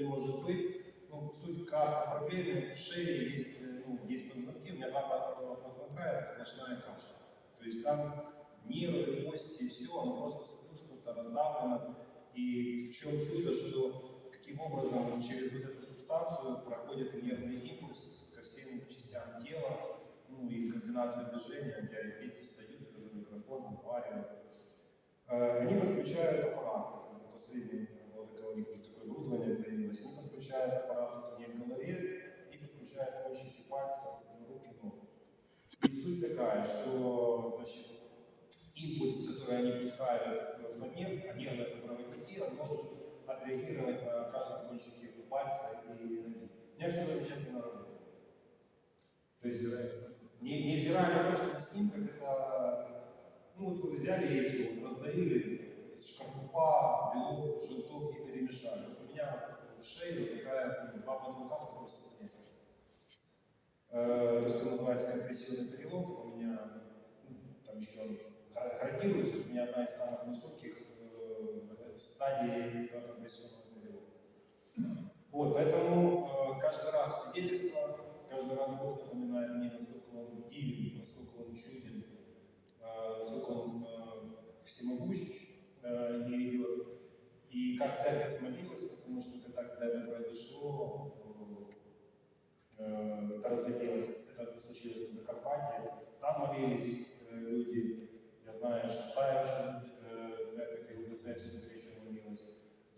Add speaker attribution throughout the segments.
Speaker 1: не может быть. Ну, суть кратко в проблеме. В шее есть, э, ну, есть позвонки. У меня два по- позвонка, это сплошная каша. То есть там нервы, кости, все, оно просто сплюснуто, раздавлено. И в чем чудо, что каким образом через вот эту субстанцию проходит нервный импульс ко всем частям тела, ну и координация движения, я и видите, стою, держу микрофон, разговариваю. Э, Они подключают аппарат, это последнее, вот у них уже они подключают аппарат ко мне в голове и подключают кончики пальцев, руки, ног. И суть такая, что, значит, импульс, который они пускают в нерв, а нерв это проводники, он должен отреагировать на каждом кончике пальца и ноги. У меня все замечательно работает. То есть, не, невзирая на то, что на снимках это, ну вот взяли яйцо, вот раздавили, шкарлупа, белок, желток и перемешали. У меня в шее вот такая, ну, два позвонка в таком состоянии. То есть это называется компрессионный перелом, у меня ну, там еще гра- градируется, у меня одна из самых высоких э, стадий этого компрессионного перелома. Вот, поэтому э, каждый раз свидетельство, каждый раз Бог напоминает мне, насколько Он дивен, насколько Он чуден, э, насколько Он всемогущ и идет. И как церковь молилась, потому что когда, когда это произошло, э, это разлетелось, это случилось на Закарпатье, там молились э, люди, я знаю, шестая э, церковь, и уже церковь горячо молилась,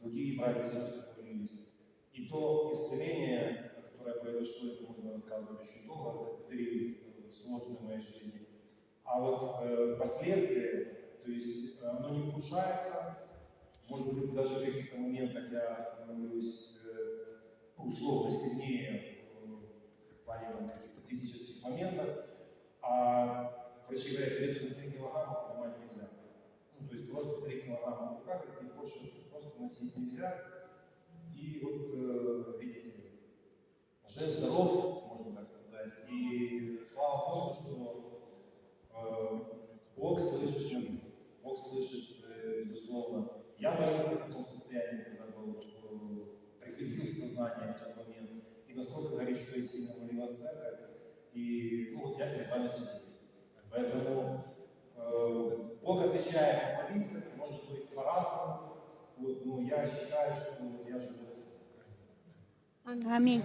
Speaker 1: другие братья и сестры молились. И то исцеление, которое произошло, это можно рассказывать очень долго, это период сложный в моей жизни. А вот последствия, то есть оно не ухудшается, может быть, даже в каких-то моментах я становлюсь э, условно сильнее в плане каких-то физических моментов, а врачи говорят, тебе даже 3 килограмма поднимать нельзя. Ну, то есть просто 3 килограмма в руках, и больше просто носить нельзя. И вот, э, видите, жив, здоров, можно так сказать. И слава Богу, что э, Бог слышит молитву. Бог слышит, безусловно. Я молился в таком состоянии, когда был, приходил в сознание в тот момент. И насколько горячо и сильно молилась церковь. И ну, вот я перед вами свидетельствую. Поэтому э, Бог отвечает на молитвы, может быть, по-разному. Вот, но я считаю, что вот я живу.
Speaker 2: Амінь.